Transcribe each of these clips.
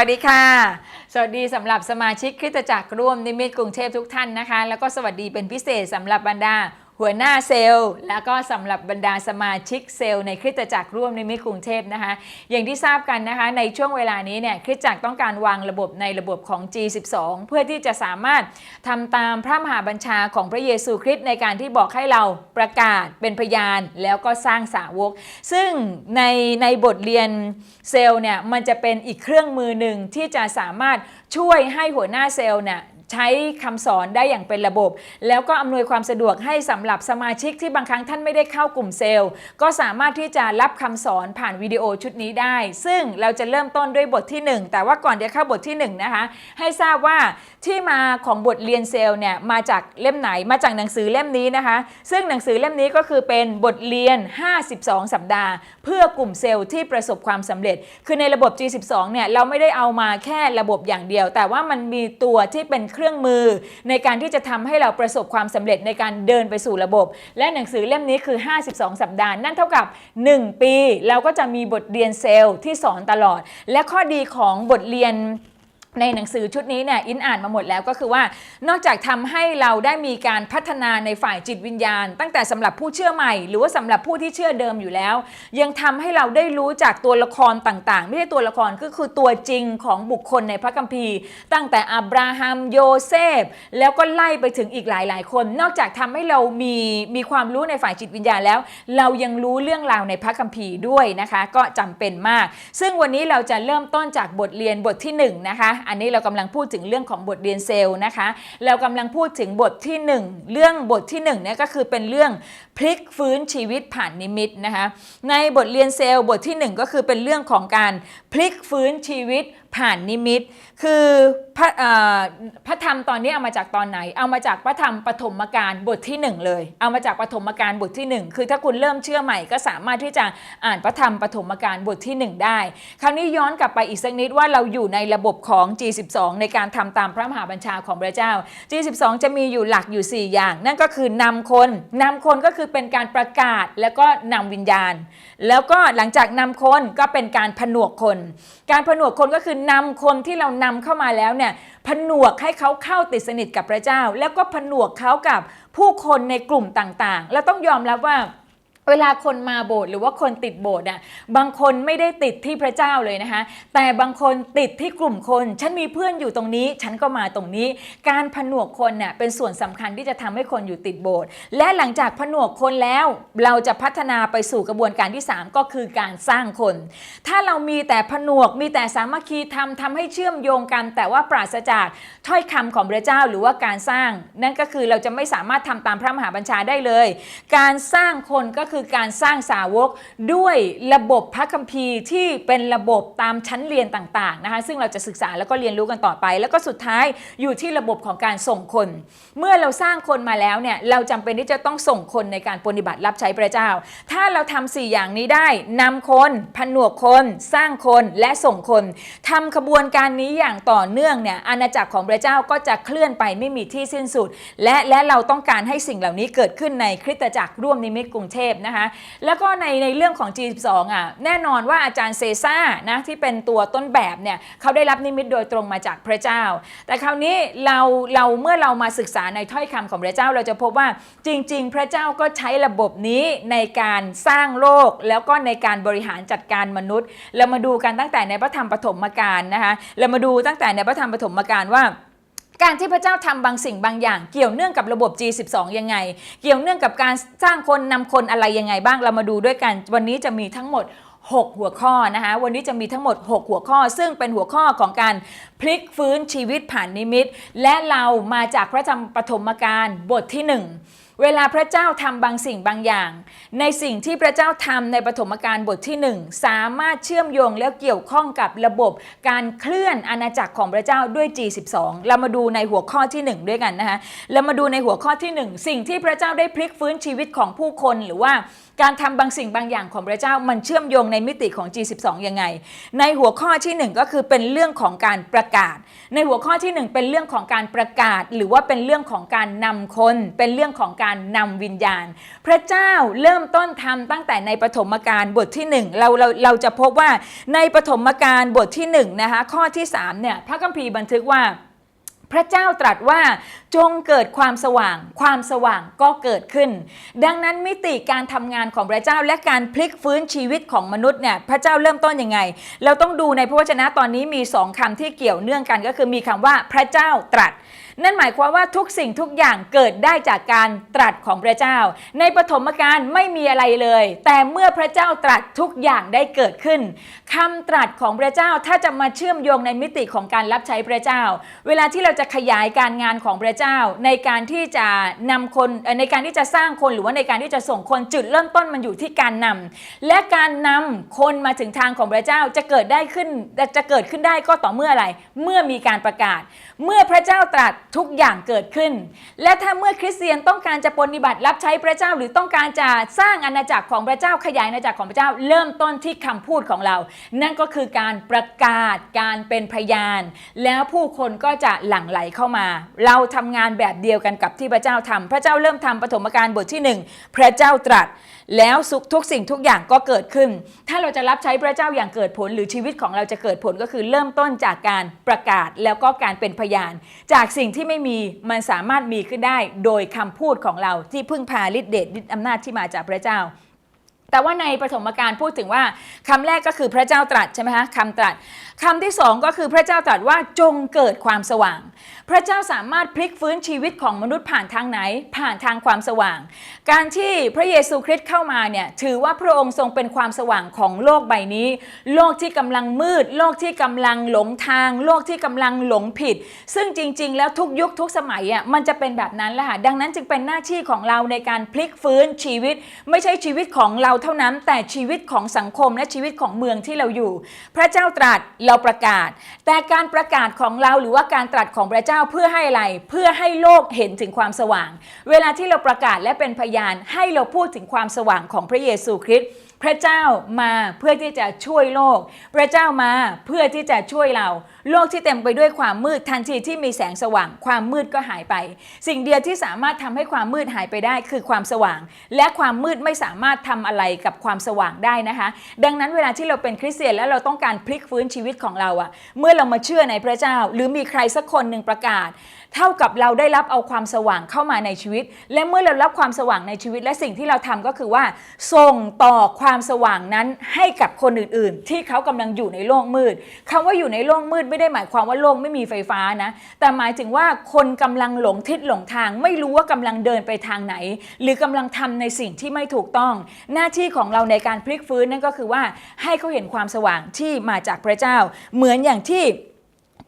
สวัสดีค่ะ สวัสดีสำหรับสมาชิกคริสตจักรร่วมนิมิตกรุงเทพทุกท่านนะคะ แล้วก็สวัสดีเป็นพิเศษสำหรับบรรดา หัวหน้าเซลล์ แล้วก็สำหรับบรรดาสมาชิกเซลล์ในคริสตจักรร่วมในมิตกรุงเทพนะคะ อย่างที่ทราบกันนะคะในช่วงเวลานี้เนี่ยคริสตจักรต้องการวางระบบในระบบของ G12 เพื่อที่จะสามารถทำตามพระมหาบัญชาของพระเยซูคริสต์ในการที่บอกให้เราประกาศเป็นพยานแล้วก็สร้างสาวก ซึ่งในในบทเรียนเซลล์เนี่ยมันจะเป็นอีกเครื่องมือหนึ่งที่จะสามารถช่วยให้หัวหน้าเซลล์เนี่ย ใช้คำสอนได้อย่างเป็นระบบ แล้วก็อำนวยความสะดวกให้สำหรับสมาชิกที่บางครั้งท่านไม่ได้เข้ากลุ่มเซลล์ ก็สามารถที่จะรับคำสอนผ่านวิดีโอชุดนี้ได้ ซึ่งเราจะเริ่มต้นด้วยบทที่ 1 แต่ว่าก่อนจะเข้าบทที่1นะคะให้ทราบว่าที่มาของบทเรียนเซลล์เนี่ยมาจากเล่มไหนมาจากหนังสือเล่มนี้นะคะ ซึ่งหนังสือเล่มนี้ก็คือเป็นบทเรียน 52 สัปดาห์ เพื่อกลุ่มเซลล์ที่ประสบความสำเร็จ คือในระบบ G12 เนี่ยเราไม่ได้เอามาแค่ระบบอย่างเดียว แต่ว่ามันมีตัวที่เป็นเครื่องมือ ในการที่จะทำให้เราประสบความสำเร็จในการเดินไปสู่ระบบ และหนังสือเล่มนี้คือ 52 สัปดาห์ นั่นเท่ากับ 1 ปี เราก็จะมีบทเรียนเซลล์ที่สอนตลอด และข้อดีของบทเรียน ในหนังสือชุดนี้เนี่ยอินอ่านมาหมดแล้วก็คือว่า นอกจากทำให้เราได้มีการพัฒนาในฝ่ายจิตวิญญาณ ตั้งแต่สำหรับผู้เชื่อใหม่ หรือว่าสำหรับผู้ที่เชื่อเดิมอยู่แล้ว ยังทำให้เราได้รู้จากตัวละครต่างๆ ไม่ใช่ตัวละครก็คือตัวจริงของบุคคลในพระคัมภีร์ ตั้งแต่อับราฮัมโยเซฟ แล้วก็ไล่ไปถึงอีกหลายๆ คน นอกจากทำให้เรามีมีความรู้ในฝ่ายจิตวิญญาณแล้ว เรายังรู้เรื่องราวในพระคัมภีร์ด้วยนะคะ ก็จำเป็นมาก ซึ่งวันนี้เราจะเริ่มต้นจากบทเรียนบทที่หนึ่งนะคะอันนี้เรากำลังพูดถึงเรื่องของบทเรียนเซลล์นะคะ เรากำลังพูดถึงบทที่หนึ่งเรื่องบทที่หนึ่งเนี่ยก็คือเป็นเรื่องพลิกฟื้นชีวิตผ่านนิมิตนะคะ ในบทเรียนเซลล์บทที่หนึ่งก็คือเป็นเรื่องของการพลิกฟื้นชีวิตผ่านนิมิต คือพระพระธรรมตอนนี้เอามาจากตอนไหน เอามาจากพระธรรมปฐมกาลบทที่หนึ่งเลย เอามาจากปฐมกาลบทที่หนึ่งคือถ้าคุณเริ่มเชื่อใหม่ก็สามารถที่จะอ่านพระธรรมปฐมกาลบทที่หนึ่งได้ คราวนี้ย้อนกลับไปอีกสักนิดว่าเราอยู่ในระบบของ G12 ในการทำตามพระมหาบัญชาของพระเจ้า G12 จะมีอยู่หลักอยู่ 4 อย่าง นั่นก็คือนำคนนำคนก็คือเป็นการประกาศแล้วก็นำวิญญาณ แล้วก็หลังจากนำคนก็เป็นการผนวกคน การผนวกคนก็คือนำคนที่เรานำเข้ามาแล้วเนี่ยผนวกให้เขาเข้าติดสนิทกับพระเจ้า แล้วก็ผนวกเขากับผู้คนในกลุ่มต่างๆ แล้วต้องยอมรับว่า เวลาคนมาโบสถ์หรือว่าคนติดโบสถ์อะบางคนไม่ได้ติดที่พระเจ้าเลยนะคะ แต่บางคนติดที่กลุ่มคน ฉันมีเพื่อนอยู่ตรงนี้ ฉันก็มาตรงนี้ การผนวกคนเนี่ยเป็นส่วนสำคัญที่จะทำให้คนอยู่ติดโบสถ์และหลังจากผนวกคนแล้ว เราจะพัฒนาไปสู่กระบวนการที่ 3 ก็คือการสร้างคน ถ้าเรามีแต่ผนวกมีแต่สามัคคีทำทำให้เชื่อมโยงกัน แต่ว่าปราศจากถ้อยคำของพระเจ้าหรือว่าการสร้าง นั่นก็คือเราจะไม่สามารถทำตามพระมหาบัญชาได้เลย การสร้างคนก็คือือการสร้างสาวกด้วยระบบพระคัมภีร์ที่เป็นระบบตามชั้นเรียนต่างๆนะคะซึ่งเราจะศึกษาแล้วก็เรียนรู้กันต่อไป แล้วก็สุดท้ายอยู่ที่ระบบของการส่งคน เมื่อเราสร้างคนมาแล้วเนี่ยเราจำเป็นที่จะต้องส่งคนในการปฏิบัติรับใช้พระเจ้า ถ้าเราทำสี่อย่างนี้ได้นำคนผนวกคน สร้างคนและส่งคนทำขบวนการนี้อย่างต่อเนื่องเนี่ยอาณาจักรของพระเจ้าก็จะเคลื่อนไปไม่มีที่สิ้นสุด และและเราต้องการให้สิ่งเหล่านี้เกิดขึ้นในคริสตจักรร่วมนิมิตกรุงเทพนะคะแล้วก็ในในเรื่องของ G12 อะแน่นอนว่าอาจารย์เซซ่านะที่เป็นตัวต้นแบบเนี่ยเขาได้รับนิมิตโดยตรงมาจากพระเจ้า แต่คราวนี้เราเราเมื่อเรามาศึกษาในถ้อยคำของพระเจ้าเราจะพบว่าจริง ๆ พระเจ้าก็ใช้ระบบนี้ในการสร้างโลก แล้วก็ในการบริหารจัดการมนุษย์ เรามาดูกันตั้งแต่ในพระธรรมปฐมกาลนะคะเรามาดูตั้งแต่ในพระธรรมปฐมกาลว่า การที่พระเจ้าทำบางสิ่งบางอย่าง เกี่ยวเนื่องกับระบบ G12 ยังไง เกี่ยวเนื่องกับการสร้างคนนำคนอะไรยังไงบ้างเรามาดูด้วยกัน วันนี้จะมีทั้งหมด 6 หัวข้อนะคะวันนี้จะมีทั้งหมด 6 หัวข้อ ซึ่งเป็นหัวข้อของการพลิกฟื้นชีวิตผ่านนิมิต และเรามาจากพระธรรมปฐมกาลบทที่ 1 เวลาพระเจ้าทำบางสิ่งบางอย่าง ในสิ่งที่พระเจ้าทำในปฐมกาลบทที่ 1 สามารถเชื่อมโยงแล้วเกี่ยวข้องกับระบบการเคลื่อนอาณาจักรของพระเจ้าด้วย G12 เรามาดูในหัวข้อที่ 1 ด้วยกันนะคะเรามาดูในหัวข้อที่ 1 สิ่งที่พระเจ้าได้พลิกฟื้นชีวิตของผู้คนหรือว่า การทำบางสิ่งบางอย่างของพระเจ้ามันเชื่อมโยงในมิติของ G12 ยังไง ในหัวข้อที่ 1 ก็คือเป็นเรื่องของการประกาศ ในหัวข้อที่ 1 เป็นเรื่องของการประกาศ หรือว่าเป็นเรื่องของการนำคน เป็นเรื่องของการการนำวิญญาณ พระเจ้าเริ่มต้นทำตั้งแต่ในปฐมกาลบทที่หนึ่งเราเราเราจะพบว่าในปฐมกาลบทที่หนึ่งนะคะข้อที่สามเนี่ยพระคัมภีร์บันทึกว่า พระเจ้าตรัสว่าจงเกิดความสว่าง ความสว่างก็เกิดขึ้น ดังนั้นมิติการทำงานของพระเจ้าและการพลิกฟื้นชีวิตของมนุษย์เนี่ยพระเจ้าเริ่มต้นยังไง เราต้องดูในพระวจนะตอนนี้มีสองคำที่เกี่ยวเนื่องกันก็คือมีคำว่าพระเจ้าตรัส นั่นหมายความว่าทุกสิ่งทุกอย่างเกิดได้จากการตรัสของพระเจ้า ในปฐมกาลไม่มีอะไรเลย แต่เมื่อพระเจ้าตรัสทุกอย่างได้เกิดขึ้นคำตรัสของพระเจ้าถ้าจะมาเชื่อมโยงในมิติของการรับใช้พระเจ้า เวลาที่เราจะขยายการงานของพระเจ้า ในการที่จะนำคนในการที่จะสร้างคนหรือว่าในการที่จะส่งคนจุดเริ่มต้นมันอยู่ที่การนำและการนำคนมาถึงทางของพระเจ้าจะเกิดได้ขึ้นจะเกิดขึ้นได้ก็ต่อเมื่ออะไร เมื่อมีการประกาศ เมื่อพระเจ้าตรัสทุกอย่างเกิดขึ้น และถ้าเมื่อคริสเตียนต้องการจะปฏิบัติรับใช้พระเจ้า หรือต้องการจะสร้างอาณาจักรของพระเจ้าขยายอาณาจักรของพระเจ้า เริ่มต้นที่คำพูดของเรา นั่นก็คือการประกาศการเป็นพยาน แล้วผู้คนก็จะหลั่งไหลเข้ามา เราทำงานแบบเดียวกันกับที่พระเจ้าทำพระเจ้าเริ่มทำปฐมกาลบทที่หนึ่งพระเจ้าตรัส แล้วสุขทุกสิ่งทุกอย่างก็เกิดขึ้น ถ้าเราจะรับใช้พระเจ้าอย่างเกิดผล หรือชีวิตของเราจะเกิดผลก็คือเริ่มต้นจากการประกาศแล้วก็การเป็นพยาน จากสิ่งที่ไม่มีมันสามารถมีขึ้นได้ โดยคำพูดของเราที่พึ่งพาฤทธิเดชฤทธิอำนาจที่มาจากพระเจ้าแต่ว่าในปฐมกาลพูดถึงว่าคำแรกก็คือพระเจ้าตรัสใช่ไหมคะคำตรัสคำที่สองก็คือพระเจ้าตรัสว่าจงเกิดความสว่าง พระเจ้าสามารถพลิกฟื้นชีวิตของมนุษย์ผ่านทางไหน ผ่านทางความสว่าง การที่พระเยซูคริสต์เข้ามาเนี่ยถือว่าพระองค์ทรงเป็นความสว่างของโลกใบนี้ โลกที่กำลังมืด โลกที่กำลังหลงทาง โลกที่กำลังหลงผิด ซึ่งจริง ๆ แล้วทุกยุคทุกสมัยอะมันจะเป็นแบบนั้นแหละค่ะดังนั้นจึงเป็นหน้าที่ของเราในการพลิกฟื้นชีวิต ไม่ใช่ชีวิตของเราเท่านั้น แต่ชีวิตของสังคมและชีวิตของเมืองที่เราอยู่ พระเจ้าตรัสเราประกาศ แต่การประกาศของเราหรือว่าการตรัสของพระเจ้าเพื่อให้อะไร เพื่อให้โลกเห็นถึงความสว่าง เวลาที่เราประกาศและเป็นพยานให้เราพูดถึงความสว่างของพระเยซูคริสต์ พระเจ้ามาเพื่อที่จะช่วยโลก พระเจ้ามาเพื่อที่จะช่วยเรา โลกที่เต็มไปด้วยความมืดทันทีที่มีแสงสว่าง ความมืดก็หายไป สิ่งเดียวที่สามารถทำให้ความมืดหายไปได้คือความสว่าง และความมืดไม่สามารถทำอะไรกับความสว่างได้นะคะ ดังนั้นเวลาที่เราเป็นคริสเตียนแล้วเราต้องการพลิกฟื้นชีวิตของเราอะเมื่อเรามาเชื่อในพระเจ้า หรือมีใครสักคนหนึ่งประกาศ เท่ากับเราได้รับเอาความสว่างเข้ามาในชีวิต และเมื่อเรารับความสว่างในชีวิตและสิ่งที่เราทำก็คือว่า ส่งต่อความความสว่างนั้นให้กับคนอื่นๆ ที่เขากำลังอยู่ในโลกมืดคำว่าอยู่ในโลกมืดไม่ได้หมายความว่าโลกไม่มีไฟฟ้านะ แต่หมายถึงว่าคนกำลังหลงทิศหลงทาง ไม่รู้ว่ากำลังเดินไปทางไหน หรือกำลังทำในสิ่งที่ไม่ถูกต้อง หน้าที่ของเราในการพลิกฟื้นนั่นก็คือว่าให้เขาเห็นความสว่างที่มาจากพระเจ้า เหมือนอย่างที่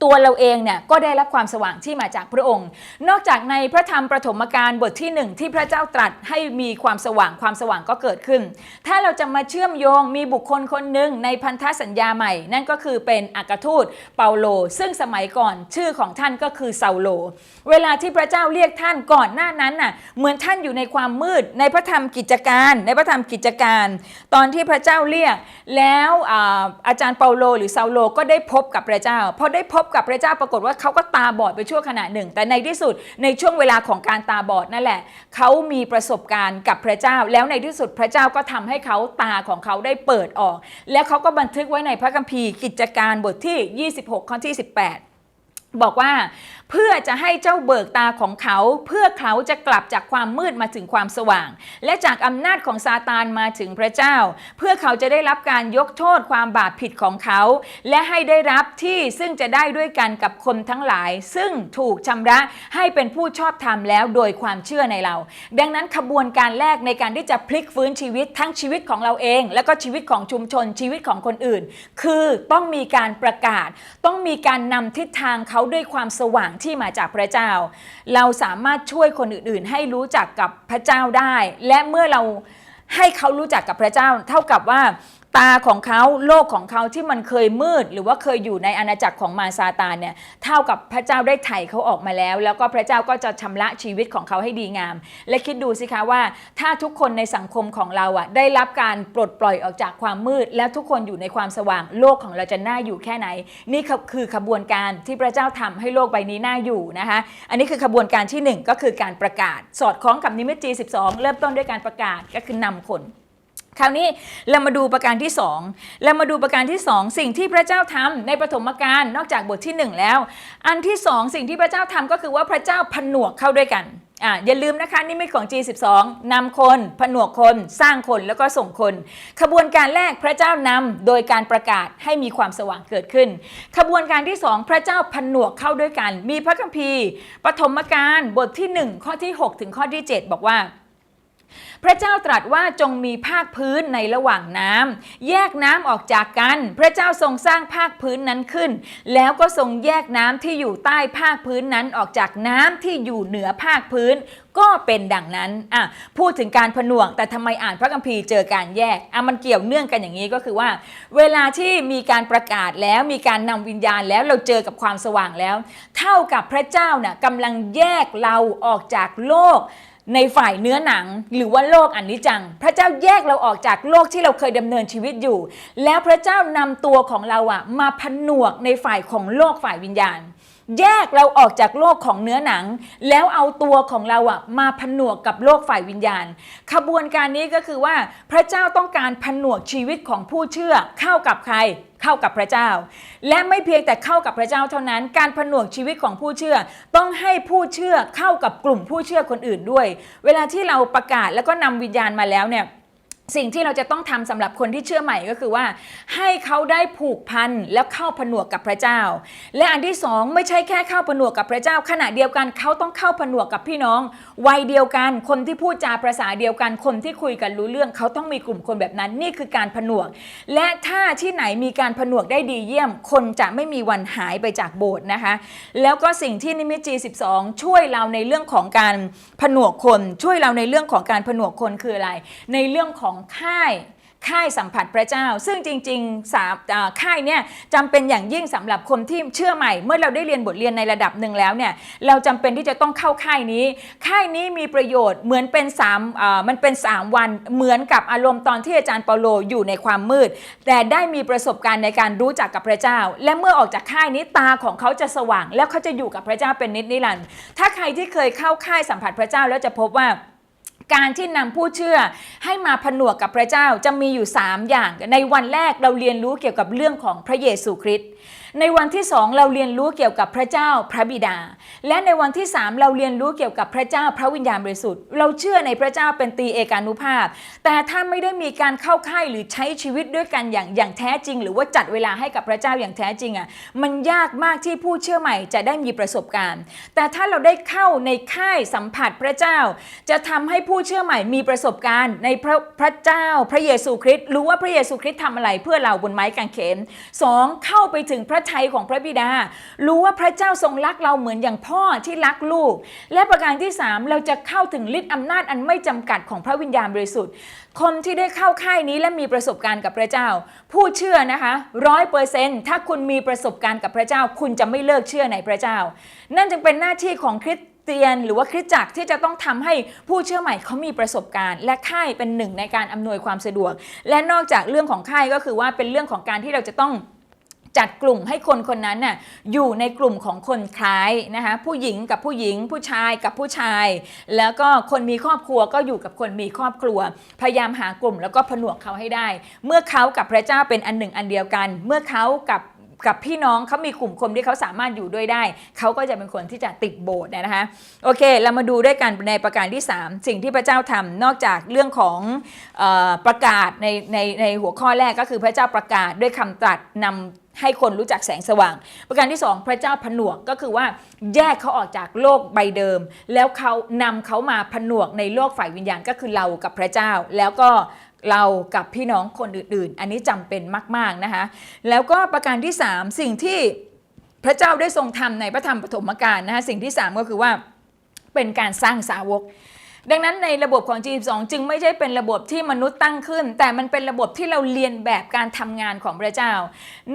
ตัวเราเองเนี่ยก็ได้รับความสว่างที่มาจากพระองค์ นอกจากในพระธรรมประถมกาลบทที่หนึ่งที่พระเจ้าตรัสให้มีความสว่างความสว่างก็เกิดขึ้น ถ้าเราจะมาเชื่อมโยงมีบุคคลคนหนึ่งในพันธสัญญาใหม่ นั่นก็คือเป็นอักทูตเปาโล ซึ่งสมัยก่อนชื่อของท่านก็คือเซาโลเวลาที่พระเจ้าเรียกท่านก่อนหน้านั้นน่ะเหมือนท่านอยู่ในความมืดในพระธรรมกิจการ ในพระธรรมกิจการ ตอนที่พระเจ้าเรียก แล้วอาอาจารย์เปาโล หรือซาโลก็ได้พบกับพระเจ้าพอได้พบกับพระเจ้าปรากฏว่าเขาก็ตาบอดไปชั่วขณะหนึ่ง แต่ในที่สุดในช่วงเวลาของการตาบอดนั่นแหละเขามีประสบการณ์กับพระเจ้า แล้วในที่สุดพระเจ้าก็ทำให้เขาตาของเขาได้เปิดออก แล้วเขาก็บันทึกไว้ในพระคัมภีร์กิจการบทที่ 26 ข้อที่ 18 บอกว่า เพื่อจะให้เจ้าเบิกตาของเขา เพื่อเขาจะกลับจากความมืดมาถึงความสว่าง และจากอำนาจของซาตานมาถึงพระเจ้า เพื่อเขาจะได้รับการยกโทษความบาปผิดของเขา และให้ได้รับที่ซึ่งจะได้ด้วยกันกับคนทั้งหลาย ซึ่งถูกชำระให้เป็นผู้ชอบธรรมแล้วโดยความเชื่อในเรา ดังนั้นขบวนการแรกในการที่จะพลิกฟื้นชีวิตทั้งชีวิตของเราเอง และก็ชีวิตของชุมชนชีวิตของคนอื่น คือต้องมีการประกาศ ต้องมีการนำทิศทางเขาด้วยความสว่างที่มาจากพระเจ้า เราสามารถช่วยคนอื่นๆ ให้รู้จักกับพระเจ้าได้ และเมื่อเราให้เขารู้จักกับพระเจ้า เท่ากับว่า ตาของเขาโลกของเขาที่มันเคยมืด หรือว่าเคยอยู่ในอาณาจักรของมารซาตานเนี่ยเท่ากับพระเจ้าได้ไถ่เขาออกมาแล้ว แล้วก็พระเจ้าก็จะชำระชีวิตของเขาให้ดีงาม และคิดดูสิคะว่า ถ้าทุกคนในสังคมของเราอะได้รับการปลดปล่อยออกจากความมืด แล้วทุกคนอยู่ในความสว่างโลกของเราจะน่าอยู่แค่ไหน นี่คือขบวนการที่พระเจ้าทำให้โลกใบนี้น่าอยู่นะคะอันนี้คือขบวนการที่หนึ่งก็คือการประกาศ สอดคล้องกับนิมิต G12 เริ่มต้นด้วยการประกาศก็คือนำคน คราวนี้เรามาดูประการที่สองเรามาดูประการที่สองสิ่งที่พระเจ้าทำในปฐมกาลนอกจากบทที่หนึ่งแล้ว อันที่สองสิ่งที่พระเจ้าทำก็คือว่าพระเจ้าผนวกเข้าด้วยกันอ่าอย่าลืมนะคะนิมิตของ G12 นำคนผนวกคนสร้างคนแล้วก็ส่งคน ขบวนการแรกพระเจ้านำโดยการประกาศให้มีความสว่างเกิดขึ้น ขบวนการที่สองพระเจ้าผนวกเข้าด้วยกัน มีพระคัมภีร์ ปฐมกาลบทที่หนึ่งข้อที่ 6 ถึงข้อที่ 7 บอกว่า พระเจ้าตรัสว่าจงมีภาคพื้นในระหว่างน้ำแยกน้ำออกจากกัน พระเจ้าทรงสร้างภาคพื้นนั้นขึ้น แล้วก็ทรงแยกน้ำที่อยู่ใต้ภาคพื้นนั้นออกจากน้ำที่อยู่เหนือภาคพื้นก็เป็นดังนั้นอะพูดถึงการผนวกแต่ทำไมอ่านพระคัมภีร์เจอการแยกอะมันเกี่ยวเนื่องกันอย่างนี้ก็คือว่า เวลาที่มีการประกาศแล้วมีการนำวิญญาณแล้วเราเจอกับความสว่างแล้ว เท่ากับพระเจ้าน่ะกำลังแยกเราออกจากโลก ในฝ่ายเนื้อหนังหรือว่าโลกอันนี้จัง พระเจ้าแยกเราออกจากโลกที่เราเคยดำเนินชีวิตอยู่ แล้วพระเจ้านำตัวของเราอะมาผนวกในฝ่ายของโลกฝ่ายวิญญาณ แยกเราออกจากโลกของเนื้อหนัง แล้วเอาตัวของเราอะมาผนวกกับโลกฝ่ายวิญญาณ ขบวนการนี้ก็คือว่าพระเจ้าต้องการผนวกชีวิตของผู้เชื่อเข้ากับใครเข้ากับพระเจ้า และไม่เพียงแต่เข้ากับพระเจ้าเท่านั้น การผนวกชีวิตของผู้เชื่อ ต้องให้ผู้เชื่อเข้ากับกลุ่มผู้เชื่อคนอื่นด้วย เวลาที่เราประกาศแล้วก็นำวิญญาณมาแล้วเนี่ย สิ่งที่เราจะต้องทำสำหรับคนที่เชื่อใหม่ก็คือว่า ให้เขาได้ผูกพันแล้วเข้าผนวกกับพระเจ้า และอันที่สองไม่ใช่แค่เข้าผนวกกับพระเจ้า ขณะเดียวกันเขาต้องเข้าผนวกกับพี่น้องวัยเดียวกัน คนที่พูดจาภาษาเดียวกัน คนที่คุยกันรู้เรื่อง เขาต้องมีกลุ่มคนแบบนั้น นี่คือการผนวก และถ้าที่ไหนมีการผนวกได้ดีเยี่ยม คนจะไม่มีวันหายไปจากโบสถ์นะคะ แล้วก็สิ่งที่นิมิต G12 ช่วยเราในเรื่องของการผนวกคน ช่วยเราในเรื่องของการผนวกคนคืออะไร ในเรื่องของค่ายค่ายสัมผัสพระเจ้า ซึ่งจริงๆสามค่ายเนี่ยจำเป็นอย่างยิ่งสำหรับคนที่เชื่อใหม่ เมื่อเราได้เรียนบทเรียนในระดับหนึ่งแล้วเนี่ยเราจำเป็นที่จะต้องเข้าค่ายนี้ ค่ายนี้มีประโยชน์เหมือนเป็นสามอ่ามันเป็น 3 วันเหมือนกับอารมณ์ตอนที่อาจารย์เปาโลอยู่ในความมืด แต่ได้มีประสบการณ์ในการรู้จักกับพระเจ้า และเมื่อออกจากค่ายนี้ตาของเขาจะสว่าง แล้วเขาจะอยู่กับพระเจ้าเป็นนิจนิรันดร์ถ้าใครที่เคยเข้าค่ายสัมผัสพระเจ้าแล้วจะพบว่า การที่นำผู้เชื่อให้มาผนวกกับพระเจ้าจะมีอยู่ 3 อย่าง ในวันแรกเราเรียนรู้เกี่ยวกับเรื่องของพระเยซูคริสต์ ในวันที่สองเราเรียนรู้เกี่ยวกับพระเจ้าพระบิดา และในวันที่สามเราเรียนรู้เกี่ยวกับพระเจ้าพระวิญญาณบริสุทธิ์ เราเชื่อในพระเจ้าเป็นตีเอกานุภาพ แต่ถ้าไม่ได้มีการเข้าค่ายหรือใช้ชีวิตด้วยกันอย่างอย่างแท้จริง หรือว่าจัดเวลาให้กับพระเจ้าอย่างแท้จริงอะมันยากมากที่ผู้เชื่อใหม่จะได้มีประสบการณ์ แต่ถ้าเราได้เข้าในค่ายสัมผัสพระเจ้า จะทำให้ผู้เชื่อใหม่มีประสบการณ์ในพระพระเจ้าพระเยซูคริสต์รู้ว่าพระเยซูคริสต์ทำอะไรเพื่อเราบนไม้กางเขนสองเข้าไปถึงพระทัยของพระบิดา รู้ว่าพระเจ้าทรงรักเราเหมือนอย่างพ่อที่รักลูก และประการที่สามเราจะเข้าถึงฤทธิ์อำนาจอันไม่จำกัดของพระวิญญาณบริสุทธิ์คนที่ได้เข้าค่ายนี้และมีประสบการณ์กับพระเจ้า ผู้เชื่อนะคะร้อยเปอร์เซนต์ถ้าคุณมีประสบการณ์กับพระเจ้า คุณจะไม่เลิกเชื่อในพระเจ้า นั่นจึงเป็นหน้าที่ของคริสเตียนหรือว่าคริสตจักรที่จะต้องทำให้ผู้เชื่อใหม่เขามีประสบการณ์ และค่ายเป็นหนึ่งในการอำนวยความสะดวก และนอกจากเรื่องของค่ายก็คือว่าเป็นเรื่องของการที่เราจะต้อง จัดกลุ่มให้คนคนนั้นน่ะอยู่ในกลุ่มของคนคล้ายนะคะผู้หญิงกับผู้หญิง ผู้ชายกับผู้ชาย แล้วก็คนมีครอบครัวก็อยู่กับคนมีครอบครัว พยายามหากลุ่มแล้วก็ผนวกเขาให้ได้ เมื่อเขากับพระเจ้าเป็นอันหนึ่งอันเดียวกัน เมื่อเขากับกับพี่น้องเขามีกลุ่มคนที่เขาสามารถอยู่ด้วยได้ เขาก็จะเป็นคนที่จะติดโบสถ์นะคะโอเค เรามาดูด้วยกันในประการที่ 3 สิ่งที่พระเจ้าทำนอกจากเรื่องของออประกาศในในในหัวข้อแรกก็คือพระเจ้าประกาศด้วยคำตรัสนำ ให้คนรู้จักแสงสว่าง ประการที่ 2 พระเจ้าผนวกก็คือว่าแยกเขาออกจากโลกใบเดิม แล้วเขานำเขามาผนวกในโลกฝ่ายวิญญาณก็คือเรากับพระเจ้า แล้วก็เรากับพี่น้องคนอื่นๆ อันนี้จำเป็นมากๆนะคะแล้วก็ประการที่ 3 สิ่งที่พระเจ้าได้ทรงทำในพระธรรมปฐมกาลนะคะสิ่งที่ 3 ก็คือว่าเป็นการสร้างสาวก ดังนั้นในระบบของ G12 จึงไม่ใช่เป็นระบบที่มนุษย์ตั้งขึ้น แต่มันเป็นระบบที่เราเรียนแบบการทำงานของพระเจ้า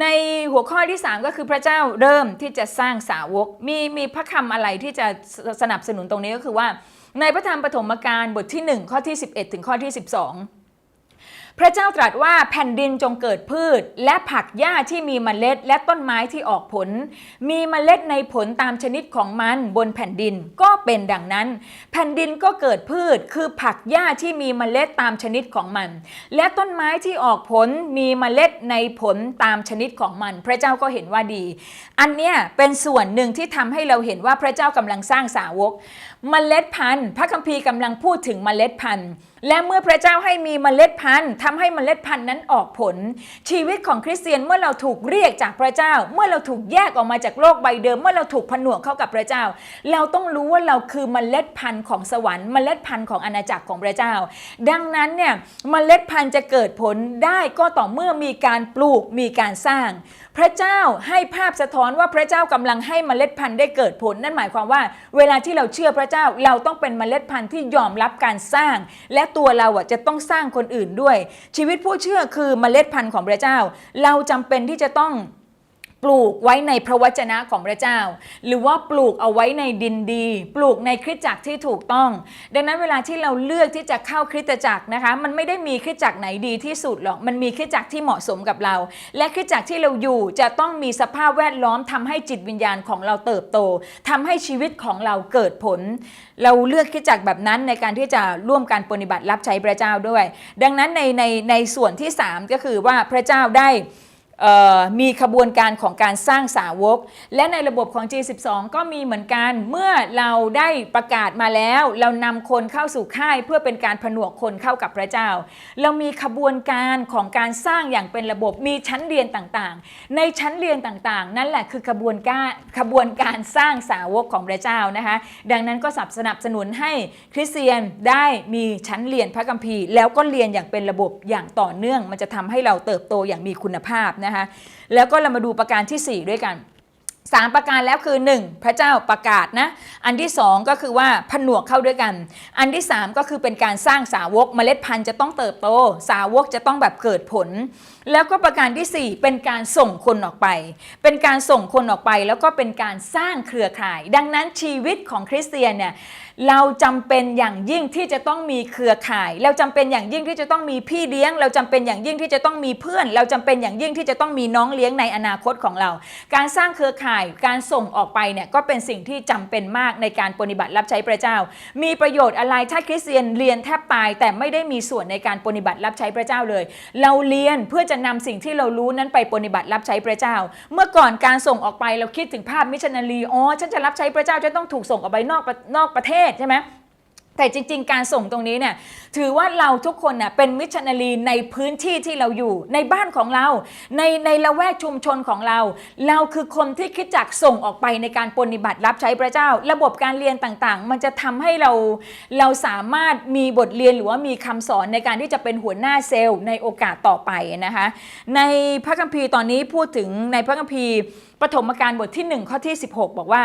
ในหัวข้อที่ 3 ก็คือพระเจ้าเริ่มที่จะสร้างสาวก มีมีพระคำอะไรที่จะสนับสนุนตรงนี้ก็คือว่า ในพระธรรมปฐมกาลบทที่ 1 ข้อที่ 11 ถึงข้อที่ 12 พระเจ้าตรัสว่าแผ่นดินจงเกิดพืช และผักหญ้าที่มีเมล็ด และต้นไม้ที่ออกผล มีเมล็ดในผลตามชนิดของมันบนแผ่นดินก็เป็นดังนั้น แผ่นดินก็เกิดพืช คือผักหญ้าที่มีเมล็ดตามชนิดของมัน และต้นไม้ที่ออกผลมีเมล็ดในผลตามชนิดของมัน พระเจ้าก็เห็นว่าดี อันเนี้ยเป็นส่วนหนึ่งที่ทำให้เราเห็นว่าพระเจ้ากำลังสร้างสาวกเมล็ดพันธุ์ พระคัมภีร์กำลังพูดถึงเมล็ดพันธุ์ และเมื่อพระเจ้าให้มีเมล็ดพันธุ์ทำให้เมล็ดพันธุ์นั้นออกผล ชีวิตของคริสเตียนเมื่อเราถูกเรียกจากพระเจ้า เมื่อเราถูกแยกออกมาจากโลกใบเดิม เมื่อเราถูกผนวกเข้ากับพระเจ้า เราต้องรู้ว่าเราคือเมล็ดพันธุ์ของสวรรค์เมล็ดพันธุ์ของอาณาจักรของพระเจ้า ดังนั้นเนี่ยเมล็ดพันธุ์จะเกิดผลได้ก็ต่อเมื่อมีการปลูกมีการสร้าง พระเจ้าให้ภาพสะท้อนว่าพระเจ้ากำลังให้เมล็ดพันธุ์ได้เกิดผล นั่นหมายความว่า เวลาที่เราเชื่อพระเจ้าเราต้องเป็นเมล็ดพันธุ์ที่ยอมรับการสร้าง และตัวเราอะจะต้องสร้างคนอื่นด้วย ชีวิตผู้เชื่อคือเมล็ดพันธุ์ของพระเจ้า เราจำเป็นที่จะต้อง ปลูกไว้ในพระวจนะของพระเจ้า หรือว่าปลูกเอาไว้ในดินดี ปลูกในคริสตจักรที่ถูกต้อง ดังนั้นเวลาที่เราเลือกที่จะเข้าคริสตจักรนะคะ มันไม่ได้มีคริสตจักรไหนดีที่สุดหรอก มันมีคริสตจักรที่เหมาะสมกับเรา และคริสตจักรที่เราอยู่จะต้องมีสภาพแวดล้อมทำให้จิตวิญญาณของเราเติบโตทำให้ชีวิตของเราเกิดผล เราเลือกคริสตจักรแบบนั้นในการที่จะร่วมการปฏิบัติรับใช้พระเจ้าด้วย ดังนั้นในในในส่วนที่ 3 ก็คือว่าพระเจ้าได้ มีขบวนการของการสร้างสาวก และในระบบของ G12 ก็มีเหมือนกัน เมื่อเราได้ประกาศมาแล้ว เรานำคนเข้าสู่ค่ายเพื่อเป็นการผนวกคนเข้ากับพระเจ้า เรามีขบวนการของการสร้างอย่างเป็นระบบมีชั้นเรียนต่างๆ ในชั้นเรียนต่างๆ นั่นแหละคือขบวนการขบวนการสร้างสาวกของพระเจ้านะคะดังนั้นก็สนับสนุนให้คริสเตียนได้มีชั้นเรียนพระคัมภีร์ แล้วก็เรียนอย่างเป็นระบบอย่างต่อเนื่อง มันจะทำให้เราเติบโตอย่างมีคุณภาพนะคะแล้วก็เรามาดูประการทีสี่ 4 ด้วยกันสามประการแล้วคือ 1 พระเจ้าประกาศนะอันที่ 2 ก็คือว่าผนวกเข้าด้วยกัน อันที่ 3 ก็คือเป็นการสร้างสาวกเมล็ดพันธุ์จะต้องเติบโต สาวกจะต้องแบบเกิดผล แล้วก็ประการทีสี่ 4 เป็นการส่งคนออกไป เป็นการส่งคนออกไปแล้วก็เป็นการสร้างเครือข่าย ดังนั้นชีวิตของคริสเตียนเนี่ยเราจำเป็นอย่างยิ่งที่จะต้องมีเครือข่าย เราจำเป็นอย่างยิ่งที่จะต้องมีพี่เลี้ยง เราจำเป็นอย่างยิ่งที่จะต้องมีเพื่อน เราจำเป็นอย่างยิ่งที่จะต้องมีน้องเลี้ยงในอนาคตของเรา การสร้างเครือข่ายการส่งออกไปเนี่ยก็เป็นสิ่งที่จำเป็นมากในการปฏิบัติรับใช้พระเจ้า มีประโยชน์อะไรถ้าคริสเตียนเรียนแทบตาย แต่ไม่ได้มีส่วนในการปฏิบัติรับใช้พระเจ้าเลย เราเรียนเพื่อจะนำสิ่งที่เรารู้นั้นไปปฏิบัติรับใช้พระเจ้า เมื่อก่อนการส่งออกไปเราคิดถึงภาพมิชชันนารีอ๋อฉันจะรับใช้พระเจ้าจะต้องถูกส่งออกไปนอกนอกประเทศใช่ไหม แต่จริง ๆ การส่งตรงนี้เนี่ยถือว่าเราทุกคนเน่ยเป็นมิชชันนารีในพื้นที่ที่เราอยู่ ในบ้านของเรา ในในละแวกชุมชนของเรา เราคือคนที่คิดจักส่งออกไปในการปฏิบัติรับใช้พระเจ้า ระบบการเรียนต่างๆ มันจะทำให้เราเราสามารถมีบทเรียนหรือว่ามีคำสอนในการที่จะเป็นหัวหน้าเซลล์ในโอกาสต่อไปนะคะในพระคัมภีร์ตอนนี้พูดถึงในพระคัมภีร์ปฐมกาลบทที่ 1 ข้อที่ 16 บอกว่า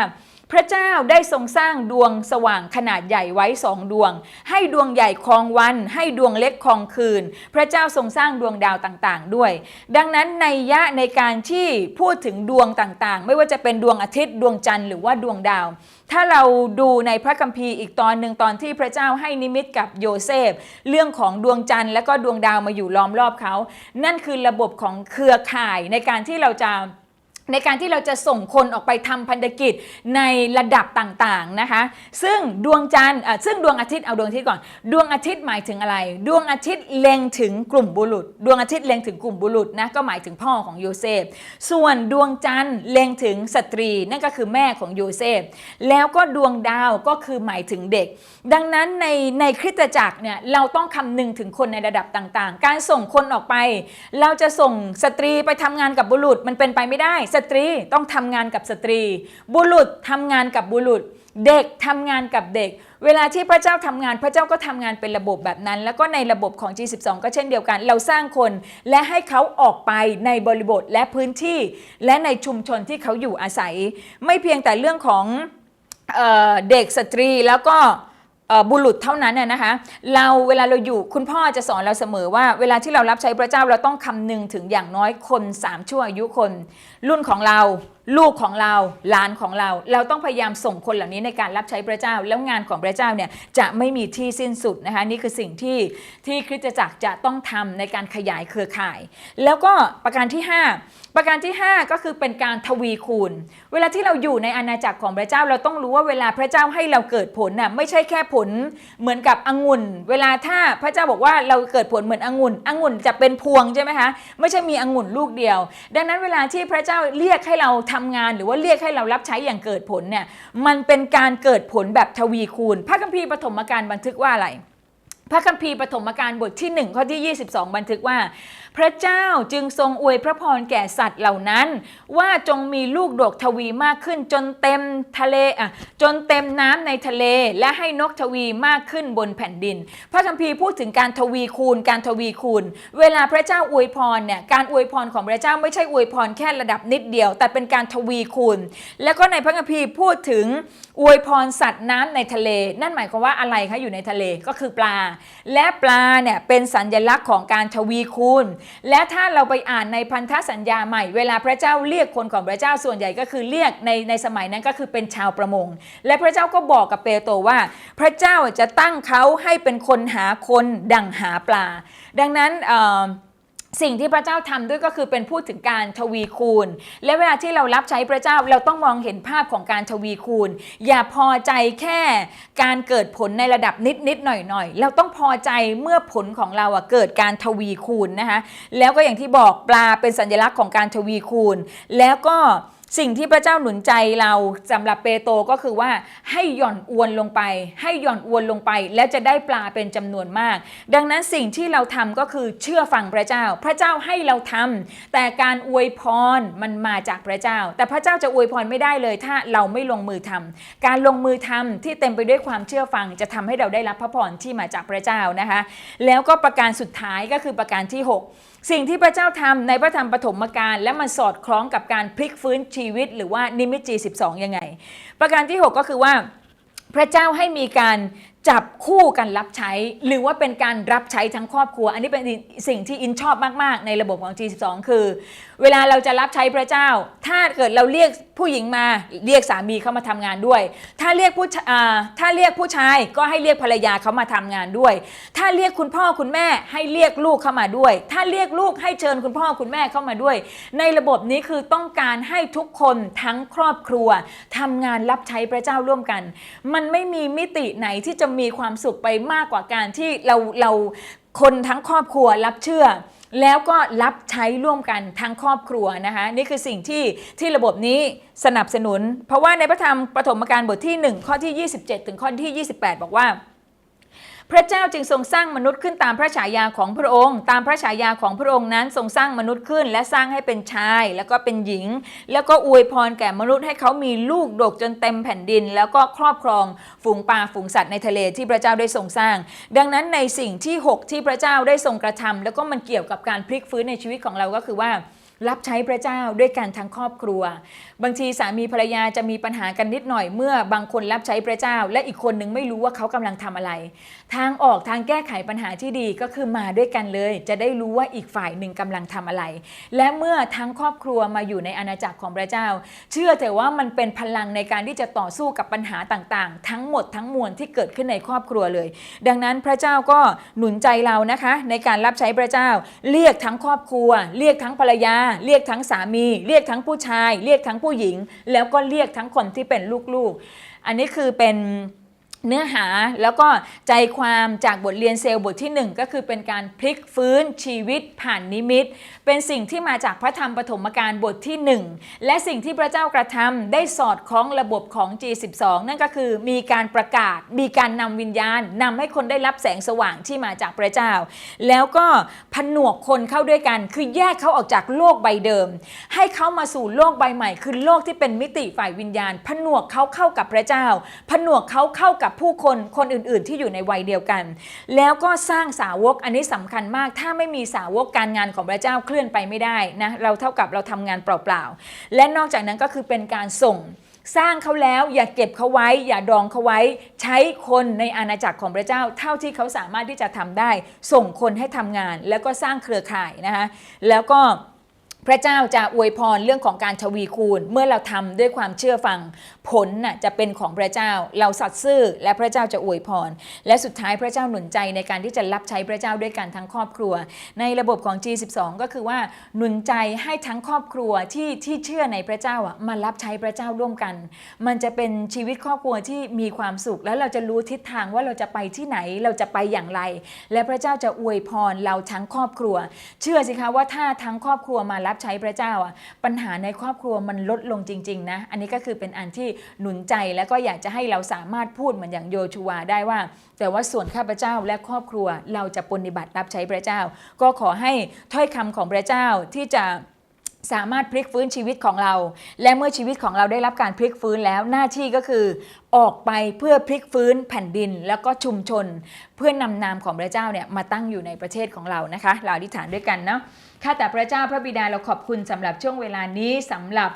พระเจ้าได้ทรงสร้างดวงสว่างขนาดใหญ่ไว้สองดวง ให้ดวงใหญ่ครองวัน ให้ดวงเล็กครองคืน พระเจ้าทรงสร้างดวงดาวต่างๆ ด้วย ดังนั้นในยยะในการที่พูดถึงดวงต่างๆ ไม่ว่าจะเป็นดวงอาทิตย์ดวงจันทร์หรือว่าดวงดาว ถ้าเราดูในพระคัมภีร์อีกตอนหนึ่งตอนที่พระเจ้าให้นิมิตกับโยเซฟ เรื่องของดวงจันทร์และก็ดวงดาวมาอยู่ล้อมรอบเขา นั่นคือระบบของเครือข่ายในการที่เราจะ ในการที่เราจะส่งคนออกไปทำพันธกิจในระดับต่างๆนะคะ ซึ่งดวงจันทร์ซึ่งดวงอาทิตย์เอาดวงอาทิตย์ก่อน ดวงอาทิตย์หมายถึงอะไร ดวงอาทิตย์เล็งถึงกลุ่มบุรุษ ดวงอาทิตย์เล็งถึงกลุ่มบุรุษนะก็หมายถึงพ่อของโยเซฟ ส่วนดวงจันทร์เล็งถึงสตรีนั่นก็คือแม่ของโยเซฟ แล้วก็ดวงดาวก็คือหมายถึงเด็ก ดังนั้นในในคริสตจักรเนี่ยเราต้องคำนึงถึงคนในระดับต่างๆ การส่งคนออกไป เราจะส่งสตรีไปทำงานกับบุรุษมันเป็นไปไม่ได้สตรีต้องทำงานกับสตรี บุรุษทำงานกับบุรุษ เด็กทำงานกับเด็ก เวลาที่พระเจ้าทำงานพระเจ้าก็ทำงานเป็นระบบแบบนั้น แล้วก็ในระบบของ G12 ก็เช่นเดียวกัน เราสร้างคนและให้เขาออกไปในบริบทและพื้นที่ และในชุมชนที่เขาอยู่อาศัย ไม่เพียงแต่เรื่องของเออเด็กสตรีแล้วก็ บุรุษเท่านั้นน่ยนะคะเราเวลาเราอยู่คุณพ่อจะสอนเราเสมอว่า เวลาที่เรารับใช้พระเจ้าเราต้องคำนึงถึงอย่างน้อยคนสามชั่วอายุคน รุ่นของเรา ลูกของเราหลานของเรา เราต้องพยายามส่งคนเหล่านี้ในการรับใช้พระเจ้า แล้วงานของพระเจ้าเนี่ยจะไม่มีที่สิ้นสุดนะคะนี่คือสิ่งที่ที่คริสตจักรจะต้องทำในการขยายเครือข่าย แล้วก็ประการที่ 5 ประการที่ 5 ก็คือเป็นการทวีคูณ เวลาที่เราอยู่ในอาณาจักรของพระเจ้าเราต้องรู้ว่าเวลาพระเจ้าให้เราเกิดผลน่ะไม่ใช่แค่ผลเหมือนกับองุ่น เวลาถ้าพระเจ้าบอกว่าเราเกิดผลเหมือนองุ่นองุ่นจะเป็นพวงใช่ไหมคะไม่ใช่มีองุ่นลูกเดียว ดังนั้นเวลาที่พระเจ้าเรียกให้เราทำงาน หรือว่าเรียกให้เรารับใช้อย่างเกิดผลเนี่ยมันเป็นการเกิดผลแบบทวีคูณ พระคัมภีร์ปฐมกาลบันทึกว่าอะไร พระคัมภีร์ปฐมกาลบทที่ 1 ข้อที่ 22 บันทึกว่า พระเจ้าจึงทรงอวยพระพรแก่สัตว์เหล่านั้น ว่าจงมีลูกดกทวีมากขึ้นจนเต็มทะเลอะจนเต็มน้ำในทะเลและให้นกทวีมากขึ้นบนแผ่นดิน พระคัมภีร์พูดถึงการทวีคูณ การทวีคูณ เวลาพระเจ้าอวยพรเนี่ยการอวยพรของพระเจ้าไม่ใช่อวยพรแค่ระดับนิดเดียว แต่เป็นการทวีคูณ แล้วก็ในพระคัมภีร์พูดถึงอวยพรสัตว์น้ำในทะเล นั่นหมายความว่าอะไรคะอยู่ในทะเลก็คือปลา และปลาเนี่ยเป็นสัญลักษณ์ของการทวีคูณและถ้าเราไปอ่านในพันธสัญญาใหม่ เวลาพระเจ้าเรียกคนของพระเจ้าส่วนใหญ่ก็คือเรียกในในสมัยนั้นก็คือเป็นชาวประมง และพระเจ้าก็บอกกับเปโตรว่า พระเจ้าจะตั้งเขาให้เป็นคนหาคนดังหาปลา ดังนั้นเอ่อ สิ่งที่พระเจ้าทำด้วยก็คือเป็นพูดถึงการทวีคูณ และเวลาที่เรารับใช้พระเจ้าเราต้องมองเห็นภาพของการทวีคูณ อย่าพอใจแค่การเกิดผลในระดับนิดนิดๆหน่อยหน่อยๆเราต้องพอใจเมื่อผลของเราอะเกิดการทวีคูณนะคะแล้วก็อย่างที่บอกปลาเป็นสัญลักษณ์ของการทวีคูณ แล้วก็ สิ่งที่พระเจ้าหนุนใจเราสำหรับเปโตรก็คือว่าให้หย่อนอวนลงไป ให้หย่อนอวนลงไป แล้วจะได้ปลาเป็นจำนวนมาก ดังนั้นสิ่งที่เราทำก็คือเชื่อฟังพระเจ้า พระเจ้าให้เราทำแต่การอวยพรมันมาจากพระเจ้า แต่พระเจ้าจะอวยพรไม่ได้เลย ถ้าเราไม่ลงมือทำการลงมือทำที่เต็มไปด้วยความเชื่อฟังจะทำให้เราได้รับพระพรที่มาจากพระเจ้านะคะ แล้วก็ประการสุดท้ายก็คือประการที่หก สิ่งที่พระเจ้าทำในพระธรรมปฐมกาลและมันสอดคล้องกับการพลิกฟื้นชีวิต หรือว่านิมิตจี12 ยังไง ประการที่ 6 ก็คือว่า พระเจ้าให้มีการจับคู่กันรับใช้ หรือว่าเป็นการรับใช้ทั้งครอบครัว อันนี้เป็นสิ่งที่อินชอบมาก ๆ ในระบบของ G12 คือ เวลาเราจะรับใช้พระเจ้า ถ้าเกิดเราเรียกผู้หญิงมาเรียกสามีเข้ามาทำงานด้วย ถ้าเรียกผู้ถ้าเรียกผู้ชายก็ให้เรียกภรรยาเขามาทำงานด้วย ถ้าเรียกคุณพ่อคุณแม่ให้เรียกลูกเข้ามาด้วย ถ้าเรียกลูกให้เชิญคุณพ่อคุณแม่เข้ามาด้วย ในระบบนี้คือต้องการให้ทุกคนทั้งครอบครัวทำงานรับใช้พระเจ้าร่วมกัน มันไม่มีมิติไหนที่จะมีความสุขไปมากกว่าการที่เราเราคนทั้งครอบครัวรับเชื่อ แล้วก็รับใช้ร่วมกันทั้งครอบครัวนะคะนี่คือสิ่งที่ที่ระบบนี้สนับสนุน เพราะว่าในพระธรรมปฐมกาลบทที่ 1 ข้อที่ 27 ถึงข้อที่ 28 บอกว่า พระเจ้าจึงทรงสร้างมนุษย์ขึ้นตามพระฉายาของพระองค์ ตามพระฉายาของพระองค์นั้นทรงสร้างมนุษย์ขึ้น และสร้างให้เป็นชาย แล้วก็เป็นหญิง แล้วก็อวยพรแก่มนุษย์ให้เขามีลูกดกจนเต็มแผ่นดิน แล้วก็ครอบครองฝูงปลาฝูงสัตว์ในทะเลที่พระเจ้าได้ทรงสร้าง ดังนั้นในสิ่งที่ 6 ที่พระเจ้าได้ทรงกระทำแล้วก็มันเกี่ยวกับการพลิกฟื้นในชีวิตของเราก็คือว่า รับใช้พระเจ้าด้วยกันทั้งครอบครัว บางทีสามีภรรยาจะมีปัญหากันนิดหน่อยเมื่อบางคนรับใช้พระเจ้า และอีกคนหนึ่งไม่รู้ว่าเขากำลังทำอะไร ทางออกทางแก้ไขปัญหาที่ดีก็คือมาด้วยกันเลย จะได้รู้ว่าอีกฝ่ายหนึ่งกำลังทำอะไร และเมื่อทั้งครอบครัวมาอยู่ในอาณาจักรของพระเจ้า เชื่อเถอะว่ามันเป็นพลังในการที่จะต่อสู้กับปัญหาต่างๆ ทั้งหมดทั้งมวลที่เกิดขึ้นในครอบครัวเลย ดังนั้นพระเจ้าก็หนุนใจเรานะคะ ในการรับใช้พระเจ้า เรียกทั้งครอบครัว เรียกทั้งภรรยา เรียกทั้งสามี เรียกทั้งผู้ชาย เรียกทั้งผู้หญิง แล้วก็เรียกทั้งคนที่เป็นลูกๆ อันนี้คือเป็น เนื้อหาแล้วก็ใจความจากบทเรียนเซลล์บทที่ 1 ก็คือเป็นการพลิกฟื้นชีวิตผ่านนิมิต เป็นสิ่งที่มาจากพระธรรมปฐมกาลบทที่ 1 และสิ่งที่พระเจ้ากระทำได้สอดคล้องระบบของ G12 นั่นก็คือมีการประกาศ มีการนำวิญญาณนำให้คนได้รับแสงสว่างที่มาจากพระเจ้า แล้วก็ผนวกคนเข้าด้วยกัน คือแยกเขาออกจากโลกใบเดิม ให้เขามาสู่โลกใบใหม่ คือโลกที่เป็นมิติฝ่ายวิญญาณ ผนวกเขาเข้ากับพระเจ้า ผนวกเขาเข้ากับผู้คนคนอื่น ๆ ที่อยู่ในวัยเดียวกัน แล้วก็สร้างสาวกอันนี้สำคัญมาก ถ้าไม่มีสาวกการงานของพระเจ้าเคลื่อนไปไม่ได้นะเราเท่ากับเราทำงานเปล่า ๆ และนอกจากนั้นก็คือเป็นการส่งสร้างเขาแล้วอย่าเก็บเขาไว้ อย่าดองเขาไว้ ใช้คนในอาณาจักรของพระเจ้า เท่าที่เขาสามารถที่จะทำได้ ส่งคนให้ทำงาน แล้วก็สร้างเครือข่ายนะคะแล้วก็พระเจ้าจะอวยพรเรื่องของการทวีคูณ เมื่อเราทำด้วยความเชื่อฟังผลน่ะจะเป็นของพระเจ้า เราสัตย์ซื่อและพระเจ้าจะอวยพร และสุดท้ายพระเจ้าหนุนใจในการที่จะรับใช้พระเจ้าด้วยกันทั้งครอบครัว ในระบบของ G12 ก็คือว่าหนุนใจให้ทั้งครอบครัวที่ที่เชื่อในพระเจ้าอะมารับใช้พระเจ้าร่วมกัน มันจะเป็นชีวิตครอบครัวที่มีความสุข แล้วเราจะรู้ทิศทางว่าเราจะไปที่ไหนเราจะไปอย่างไร และพระเจ้าจะอวยพรเราทั้งครอบครัว เชื่อสิคะว่าถ้าทั้งครอบครัวมารับใช้พระเจ้าอะปัญหาในครอบครัวมันลดลงจริงๆนะอันนี้ก็คือเป็นอันที่หนุนใจแล้วก็อยากจะให้เราสามารถพูดเหมือนอย่างโยชูวาได้ว่า แต่ว่าส่วนข้าพเจ้าและครอบครัวเราจะปฏิบัติรับใช้พระเจ้า ก็ขอให้ถ้อยคำของพระเจ้าที่จะสามารถพลิกฟื้นชีวิตของเรา และเมื่อชีวิตของเราได้รับการพลิกฟื้นแล้วหน้าที่ก็คือ ออกไปเพื่อพลิกฟื้นแผ่นดิน แล้วก็ชุมชน เพื่อนำนามของพระเจ้าเนี่ยมาตั้งอยู่ในประเทศของเรานะคะ เราอธิษฐานด้วยกันเนาะ ข้าแต่พระเจ้าพระบิดาเราขอบคุณสำหรับช่วงเวลานี้สำหรับ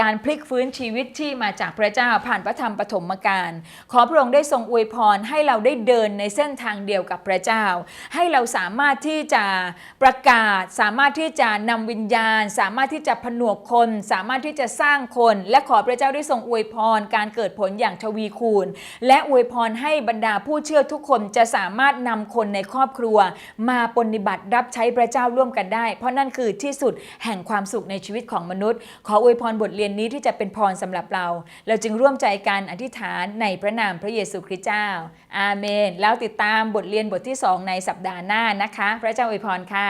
การพลิกฟื้นชีวิตที่มาจากพระเจ้าผ่านพระธรรมปฐมกาลขอพระองค์ได้ทรงอวยพรให้เราได้เดินในเส้นทางเดียวกับพระเจ้า ให้เราสามารถที่จะประกาศ สามารถที่จะนำวิญญาณ สามารถที่จะผนวกคน สามารถที่จะสร้างคน และขอพระเจ้าได้ทรงอวยพร การเกิดผลอย่างทวีคูณ และอวยพรให้บรรดาผู้เชื่อทุกคนจะสามารถนำคนในครอบครัว มาปฏิบัติรับใช้พระเจ้าร่วมกันได้เพราะนั่นคือที่สุดแห่งความสุขในชีวิตของมนุษย์ ขออวยพรบทเรียนนี้ที่จะเป็นพรสำหรับเรา เราจึงร่วมใจกันอธิษฐานในพระนามพระเยซูคริสต์เจ้า อาเมน แล้วติดตามบทเรียนบทที่ 2 ในสัปดาห์หน้านะคะ พระเจ้าอวยพรค่ะ